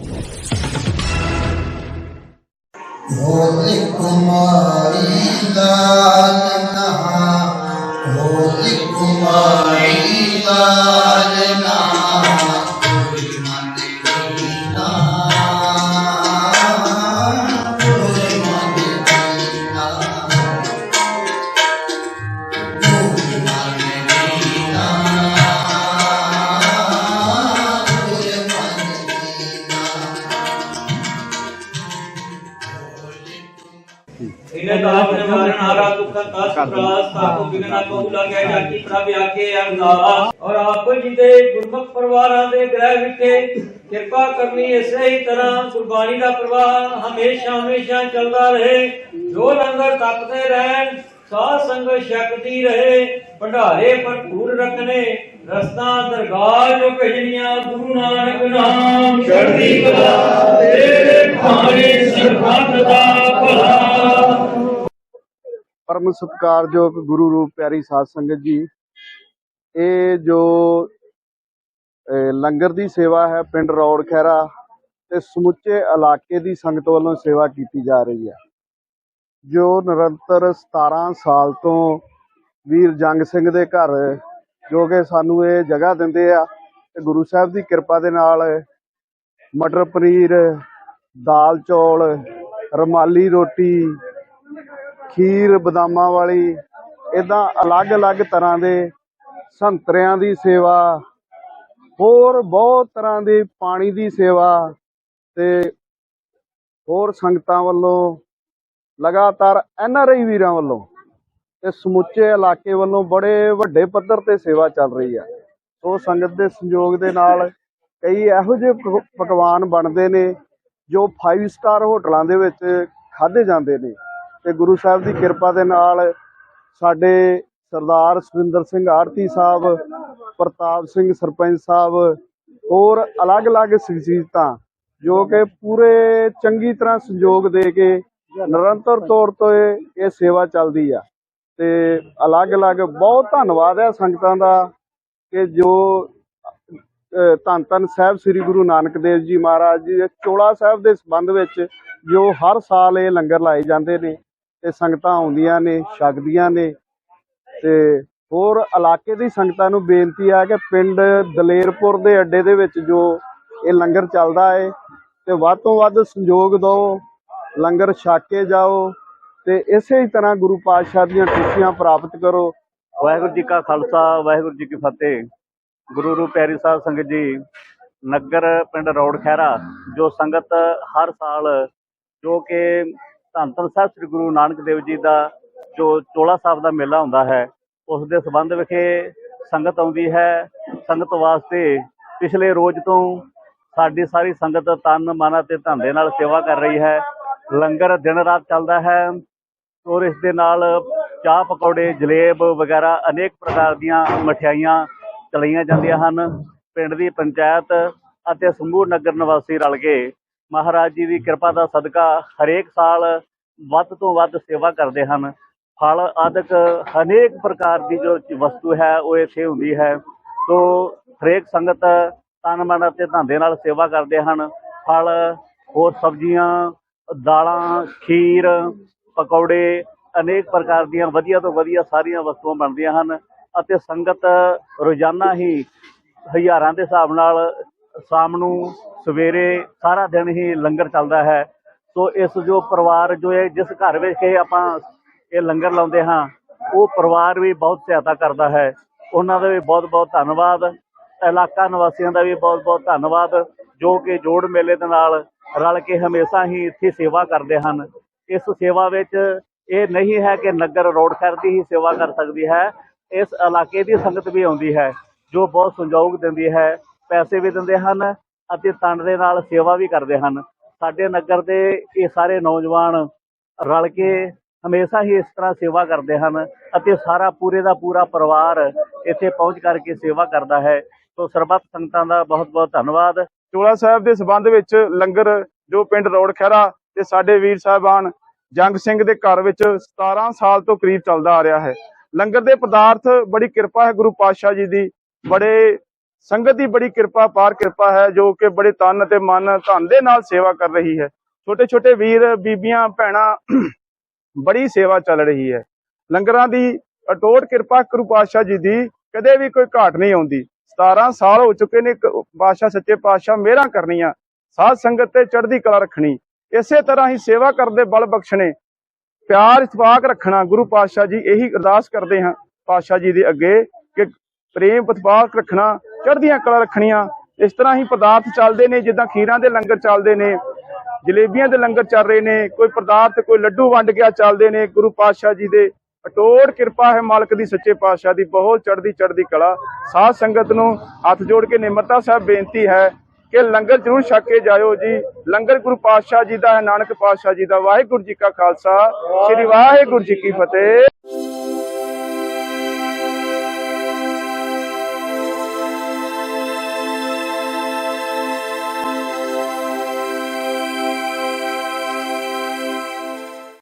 Holy Kumari ਦੇ ਗੁਰਮੁਖ ਪਰਿਵਾਰਾਂ ਦੇ ਗ੍ਰਹਿ ਵਿਖੇ ਕਿਰਪਾ ਕਰਨੀ ਇਸੇ ਹੀ ਤਰ੍ਹਾਂ ਗੁਰਬਾਣੀ ਦਾ ਪ੍ਰਵਾਹ ਹਮੇਸ਼ਾ ਹਮੇਸ਼ਾ ਚੱਲਦਾ ਰਹੇ। ਜੋ ਲੰਗਰ ਤਪਦੇ ਰਹਿਣ ਸਾਧ ਸੰਗਤ ਛਕਦੀ ਰਹੇ। ਭੰਡਾਰੇ ਭਰਪੂਰ ਰੱਖਣੇ ਰਸਤਾ ਦਰਗਾਹ ਜੋ ਭਜਨੀਆਂ ਗੁਰੂ ਨਾਨਕ ਨਾਮ। ਚੜ੍ਹਦੀ ਕਲਾ ਤੇਰੇ ਭਾਣੇ ਸਰਬੱਤ ਦਾ ਪਰਮ ਸਤਿਕਾਰਯੋਗ ਗੁਰੂ ਰੂਪ ਪਿਆਰੀ ਸਾਧ ਸੰਗਤ ਜੀ, ਇਹ ਜੋ ਲੰਗਰ ਦੀ ਸੇਵਾ ਹੈ ਪਿੰਡ ਰੌੜ ਖੈਰਾ ਤੇ ਸਮੁੱਚੇ ਇਲਾਕੇ ਦੀ ਸੰਗਤ ਵੱਲੋਂ ਸੇਵਾ ਕੀਤੀ ਜਾ ਰਹੀ ਹੈ। ਜੋ ਨਿਰੰਤਰ 17 ਸਾਲ ਤੋਂ ਵੀਰ ਜੰਗ ਸਿੰਘ ਦੇ ਘਰ ਜੋ ਕਿ ਸਾਨੂੰ ਇਹ ਜਗ੍ਹਾ ਦਿੰਦੇ ਆ, ਤੇ ਗੁਰੂ ਸਾਹਿਬ ਦੀ ਕਿਰਪਾ ਦੇ ਨਾਲ ਮਟਰ ਪਨੀਰ, ਦਾਲ ਚੌਲ, ਰੁਮਾਲੀ ਰੋਟੀ ਖੀਰ ਬਦਾਮਾਂ ਵਾਲੀ ਇਦਾਂ ਅਲੱਗ-ਅਲੱਗ ਤਰ੍ਹਾਂ ਦੇ ਸੰਤਰਿਆਂ ਦੀ ਸੇਵਾ, ਹੋਰ ਬਹੁਤ ਤਰ੍ਹਾਂ ਦੀ ਪਾਣੀ ਦੀ ਸੇਵਾ ਤੇ ਹੋਰ ਸੰਗਤਾਂ ਵੱਲੋਂ ਲਗਾਤਾਰ ਐਨਆਰਆਈ ਵੀਰਾਂ ਵੱਲੋਂ ਤੇ ਸਮੁੱਚੇ ਇਲਾਕੇ ਵੱਲੋਂ ਬੜੇ ਵੱਡੇ ਪੱਧਰ ਤੇ ਸੇਵਾ ਚੱਲ ਰਹੀ ਆ। ਸੋ ਸੰਗਤ ਦੇ ਸੰਯੋਗ ਦੇ ਨਾਲ ਕਈ ਇਹੋ ਜਿਹੇ ਪਕ- ਪਕਵਾਨ ਬਣਦੇ ਨੇ ਜੋ 5 ਸਟਾਰ ਹੋਟਲਾਂ ਦੇ ਵਿੱਚ ਖਾਦੇ ਜਾਂਦੇ ਨੇ। ਤੇ ਗੁਰੂ ਸਾਹਿਬ ਦੀ ਕਿਰਪਾ ਦੇ ਨਾਲ ਸਾਡੇ ਸਰਦਾਰ ਸੁਰਿੰਦਰ ਸਿੰਘ ਆੜਤੀ ਸਾਹਿਬ, ਪ੍ਰਤਾਪ ਸਿੰਘ ਸਰਪੰਚ ਸਾਹਿਬ, ਹੋਰ ਅਲੱਗ-ਅਲੱਗ ਸ਼ਖਸੀਅਤਾਂ ਜੋ ਕਿ ਪੂਰੇ ਚੰਗੀ ਤਰ੍ਹਾਂ ਸਹਿਯੋਗ ਦੇ ਕੇ ਨਿਰੰਤਰ ਤੌਰ ਤੇ ਇਹ ਸੇਵਾ ਚੱਲਦੀ ਆ। ਤੇ ਅਲੱਗ-ਅਲੱਗ ਬਹੁਤ ਧੰਨਵਾਦ ਹੈ ਸੰਗਤਾਂ ਦਾ ਕਿ ਜੋ ਧੰਨ ਧੰਨ ਸਾਹਿਬ ਸ੍ਰੀ ਗੁਰੂ ਨਾਨਕ ਦੇਵ ਜੀ ਮਹਾਰਾਜ ਜੀ ਦੇ ਚੋਲਾ ਸਾਹਿਬ ਦੇ ਸੰਬੰਧ ਵਿੱਚ ਜੋ ਹਰ ਸਾਲ ਇਹ ਲੰਗਰ ਲਾਏ ਜਾਂਦੇ ਨੇ। ਤੇ ਸੰਗਤਾਂ ਆਉਂਦੀਆਂ ਨੇ, ਛਕਦੀਆਂ ਨੇ ਤੇ ਹੋਰ ਇਲਾਕੇ ਦੀ ਸੰਗਤਾਂ ਨੂੰ ਬੇਨਤੀ ਆ ਕਿ ਪਿੰਡ ਦਲੇਰਪੁਰ ਦੇ ਅੱਡੇ ਦੇ ਵਿੱਚ ਜੋ ਇਹ ਲੰਗਰ ਚੱਲਦਾ ਹੈ ਤੇ ਵੱਧ ਤੋਂ ਵੱਧ ਸੰਯੋਗ ਦਿਓ, ਲੰਗਰ ਛਕ ਕੇ ਜਾਓ ਤੇ ਇਸੇ ਹੀ ਤਰ੍ਹਾਂ ਗੁਰੂ ਪਾਤਸ਼ਾਹ ਦੀਆਂ ਖੁਸ਼ੀਆਂ ਪ੍ਰਾਪਤ ਕਰੋ। ਵਾਹਿਗੁਰੂ ਜੀ ਕਾ ਖਾਲਸਾ, ਵਾਹਿਗੁਰੂ ਜੀ ਕੀ ਫਤਿਹ। ਗੁਰੂ ਰੂਪ ਪਿਆਰੀ ਸਾਹਿਬ ਸੰਗਤ ਜੀ, ਨਗਰ ਪਿੰਡ ਰੌੜ ਖੈਰਾ ਜੋ ਸੰਗਤ ਹਰ ਸਾਲ ਜੋ ਕਿ ਧੰਨ ਧੰਨ ਸਾਹਿਬ ਸ੍ਰੀ ਗੁਰੂ ਨਾਨਕ ਦੇਵ ਜੀ ਦਾ ਜੋ ਚੋਲਾ ਸਾਹਿਬ ਦਾ ਮੇਲਾ ਹੁੰਦਾ ਹੈ, ਉਸ ਦੇ ਸੰਬੰਧ ਵਿਖੇ ਸੰਗਤ ਆਉਂਦੀ ਹੈ। ਸੰਗਤ ਵਾਸਤੇ ਪਿਛਲੇ ਰੋਜ਼ ਤੋਂ ਸਾਡੀ ਸਾਰੀ ਸੰਗਤ ਤਨ ਮਨ ਅਤੇ ਧਨ ਦੇ ਨਾਲ ਸੇਵਾ ਕਰ ਰਹੀ ਹੈ। ਲੰਗਰ ਦਿਨ ਰਾਤ ਚੱਲਦਾ ਹੈ ਔਰ ਇਸ ਦੇ ਨਾਲ ਚਾਹ ਪਕੌੜੇ, ਜਲੇਬ ਵਗੈਰਾ ਅਨੇਕ ਪ੍ਰਕਾਰ ਦੀਆਂ ਮਠਿਆਈਆਂ ਚਲਾਈਆਂ ਜਾਂਦੀਆਂ ਹਨ। ਪਿੰਡ ਦੀ ਪੰਚਾਇਤ ਅਤੇ ਸਮੂਹ ਨਗਰ ਨਿਵਾਸੀ ਰਲ ਕੇ ਮਹਾਰਾਜ ਜੀ ਦੀ ਕਿਰਪਾ ਦਾ ਸਦਕਾ ਹਰੇਕ ਸਾਲ ਵੱਧ ਤੋਂ ਵੱਧ ਸੇਵਾ ਕਰਦੇ ਹਨ। ਫਲ ਆਦਿਕ ਅਨੇਕ ਪ੍ਰਕਾਰ ਦੀ ਜੋ ਵਸਤੂ ਹੈ, ਉਹ ਇੱਥੇ ਹੁੰਦੀ ਹੈ। ਸੋ ਹਰੇਕ ਸੰਗਤ ਤਨ, ਮਨ ਅਤੇ ਧੰਦੇ ਨਾਲ ਸੇਵਾ ਕਰਦੇ ਹਨ। ਫਲ, ਹੋਰ ਸਬਜ਼ੀਆਂ, ਦਾਲਾਂ, ਖੀਰ, ਪਕੌੜੇ ਅਨੇਕ ਪ੍ਰਕਾਰ ਦੀਆਂ ਵਧੀਆ ਤੋਂ ਵਧੀਆ ਸਾਰੀਆਂ ਵਸਤੂਆਂ ਬਣਦੀਆਂ ਹਨ ਅਤੇ ਸੰਗਤ ਰੋਜ਼ਾਨਾ ਹੀ ਹਜ਼ਾਰਾਂ ਦੇ ਹਿਸਾਬ ਨਾਲ ਸ਼ਾਮ ਨੂੰ ਸਵੇਰੇ ਸਾਰਾ ਦਿਨ ਹੀ ਲੰਗਰ ਚੱਲਦਾ ਹੈ। ਸੋ ਇਸ ਜੋ ਪਰਿਵਾਰ ਜੋ ਹੈ, ਜਿਸ ਘਰ ਵਿੱਚ ਇਹ ਆਪਾਂ ਇਹ ਲੰਗਰ ਲਾਉਂਦੇ ਹਾਂ, ਉਹ ਪਰਿਵਾਰ ਵੀ ਬਹੁਤ ਸਹਾਇਤਾ ਕਰਦਾ ਹੈ। ਉਹਨਾਂ ਦਾ ਵੀ ਬਹੁਤ ਬਹੁਤ ਧੰਨਵਾਦ। ਇਲਾਕਾ ਨਿਵਾਸੀਆਂ ਦਾ ਵੀ ਬਹੁਤ ਬਹੁਤ ਧੰਨਵਾਦ। ਜੋ ਕਿ ਜੋੜ ਮੇਲੇ ਦੇ ਨਾਲ ਰਲ ਕੇ ਹਮੇਸ਼ਾ ਹੀ ਇੱਥੇ ਸੇਵਾ ਕਰਦੇ ਹਨ। ਇਸ ਸੇਵਾ ਵਿੱਚ ਇਹ ਨਹੀਂ ਹੈ ਕਿ ਨਗਰ ਰੋਡ ਖੈਰ ਦੀ ਹੀ ਸੇਵਾ ਕਰ ਸਕਦੀ ਹੈ। ਇਸ ਇਲਾਕੇ ਦੀ ਸੰਗਤ ਵੀ ਆਉਂਦੀ ਹੈ, ਜੋ ਬਹੁਤ ਸੰਯੋਗ ਦਿੰਦੀ ਹੈ। ਪੈਸੇ ਵੀ ਦਿੰਦੇ ਹਨ ਅਤੇ ਤਨ ਦੇ ਨਾਲ ਸੇਵਾ ਵੀ ਕਰਦੇ ਹਨ। ਸਾਡੇ ਨਗਰ ਦੇ ਇਹ ਸਾਰੇ ਨੌਜਵਾਨ ਰਲ ਕੇ ਹਮੇਸ਼ਾ ਹੀ ਇਸ ਤਰ੍ਹਾਂ ਸੇਵਾ ਕਰਦੇ ਹਨ ਅਤੇ ਸਾਰਾ ਪੂਰੇ ਦਾ ਪੂਰਾ ਪਰਿਵਾਰ ਇੱਥੇ ਪਹੁੰਚ ਕਰਕੇ ਸੇਵਾ ਕਰਦਾ ਹੈ। ਸੋ ਸਰਬੱਤ ਸੰਗਤਾਂ ਦਾ ਬਹੁਤ ਬਹੁਤ ਧੰਨਵਾਦ। ਚੋਲਾ ਸਾਹਿਬ ਦੇ ਸਬੰਧ ਵਿੱਚ ਲੰਗਰ ਜੋ ਪਿੰਡ ਰੋੜ ਖਹਿਰਾ ਤੇ ਸਾਡੇ ਵੀਰ ਸਾਹਿਬਾਨ ਜੰਗ ਸਿੰਘ ਦੇ ਘਰ ਵਿੱਚ 17 ਸਾਲ ਤੋਂ ਕਰੀਬ ਚੱਲਦਾ ਆ ਰਿਹਾ ਹੈ। ਲੰਗਰ ਦੇ ਪਦਾਰਥ ਬੜੀ ਕਿਰਪਾ ਹੈ ਗੁਰੂ ਪਾਤਸ਼ਾਹ ਜੀ ਦੀ। ਬੜੇ ਸੰਗਤ ਦੀ ਬੜੀ ਕਿਰਪਾ, ਪਾਰ ਕਿਰਪਾ ਹੈ, ਜੋ ਕਿ ਬੜੇ ਤਨ ਤੇ ਮਨ ਧਨ ਦੇ ਨਾਲ ਸੇਵਾ ਕਰ ਰਹੀ ਹੈ। ਛੋਟੇ ਛੋਟੇ ਵੀਰ, ਬੀਬੀਆਂ, ਭੈਣਾਂ, ਬੜੀ ਸੇਵਾ ਚੱਲ ਰਹੀ ਹੈ। ਲੰਗਰਾਂ ਦੀ ਅਟੋਟ ਕਿਰਪਾ, ਗੁਰੂ ਪਾਤਸ਼ਾਹ ਜੀ ਦੀ ਕਦੇ ਵੀ ਕੋਈ ਘਾਟ ਨਹੀਂ ਆਉਂਦੀ। 17 ਸਾਲ ਹੋ ਚੁੱਕੇ ਨੇ ਪਾਤਸ਼ਾਹ, ਸੱਚੇ ਪਾਤਸ਼ਾਹ ਮਿਹਰਾਂ ਕਰਨੀਆਂ। ਸਾਧ ਸੰਗਤ ਤੇ ਚੜ੍ਹਦੀ ਕਲਾ ਰੱਖਣੀ। ਇਸੇ ਤਰ੍ਹਾਂ ਹੀ ਸੇਵਾ ਕਰਦੇ ਬਲ ਬਖਸ਼ਣੇ। ਪਿਆਰ ਇਤਫਾਕ ਰੱਖਣਾ ਗੁਰੂ ਪਾਤਸ਼ਾਹ ਜੀ ਇਹੀ ਅਰਦਾਸ ਕਰਦੇ ਹਾਂ ਪਾਤਸ਼ਾਹ ਜੀ ਦੇ ਅੱਗੇ ਕਿ ਪ੍ਰੇਮ ਇਤਫਾਕ ਰੱਖਣਾ ਚੜ੍ਹਦੀਆਂ ਕਲਾ ਰੱਖਣੀਆਂ। ਇਸ ਤਰ੍ਹਾਂ ਹੀ ਪਦਾਰਥ ਚੱਲਦੇ ਨੇ, ਜਿੱਦਾਂ ਖੀਰਾਂ ਦੇ ਲੰਗਰ ਚੱਲਦੇ ਨੇ, ਜਲੇਬੀਆਂ ਦੇ ਲੰਗਰ ਚੱਲ ਰਹੇ ਨੇ, ਕੋਈ ਪਦਾਰਥ, ਕੋਈ ਲੱਡੂ ਵੰਡ ਗਿਆ ਚੱਲਦੇ ਨੇ, ਗੁਰੂ ਪਾਤਸ਼ਾਹ ਜੀ ਦੇ। ਅਟੋਟ ਕਿਰਪਾ ਹੈ ਮਾਲਕ ਦੀ, ਸੱਚੇ ਪਾਤਸ਼ਾਹ ਦੀ, ਬਹੁਤ ਚੜ੍ਹਦੀ ਚੜ੍ਹਦੀ ਕਲਾ। ਸਾਧ ਸੰਗਤ ਨੂੰ ਹੱਥ ਜੋੜ ਕੇ ਨਿਮਰਤਾ ਸਾਹਿਬ ਬੇਨਤੀ ਹੈ ਕਿ ਲੰਗਰ ਜ਼ਰੂਰ ਛਕ ਕੇ ਜਾਇਓ ਜੀ। ਲੰਗਰ ਗੁਰੂ ਪਾਤਸ਼ਾਹ ਜੀ ਦਾ ਹੈ, ਨਾਨਕ ਪਾਤਸ਼ਾਹ ਜੀ ਦਾ। ਵਾਹਿਗੁਰੂ ਜੀ ਕਾ ਖਾਲਸਾ, ਸ੍ਰੀ ਵਾਹਿਗੁਰੂ ਜੀ ਕੀ ਫਤਿਹ।